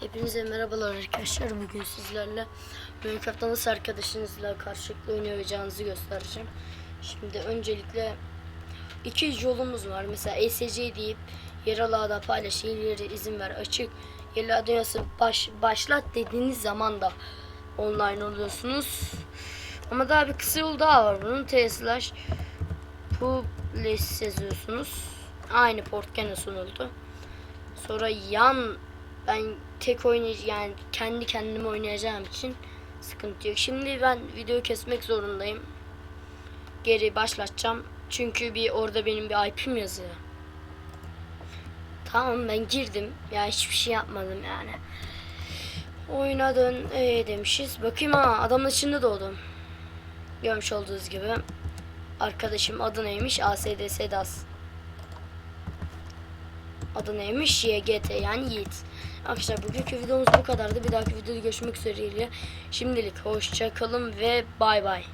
Hepinize merhabalar arkadaşlar. Bugün sizlerle Minecraft'ta nasıl arkadaşınızla karşılıklı oynayacağınızı göstereceğim. Şimdi öncelikle iki yolumuz var. Mesela ESC deyip ada paylaş, ileri izin ver, açık. Yaralı dünyası baş, başlat dediğiniz zaman da online oluyorsunuz. Ama daha bir kısa yol daha var bunun. T slash publish yazıyorsunuz. Aynı port gene sunuldu. Sonra yan ben tek oynayacağım yani kendi kendime oynayacağım için sıkıntı yok. Şimdi ben videoyu kesmek zorundayım. Geri başlatacağım. Çünkü bir orada benim bir IP'm yazıyor. Tamam ben girdim. Ya hiçbir şey yapmadım yani. Oyuna dön ee, demişiz. Bakayım ha adamın içinde doğdum. Görmüş olduğunuz gibi. Arkadaşım adı neymiş? ASD Sedas. Adı neymiş? YGT yani Yiğit. Arkadaşlar bugünkü videomuz bu kadardı. Bir dahaki videoda görüşmek üzere. Şimdilik hoşça kalın ve bay bay.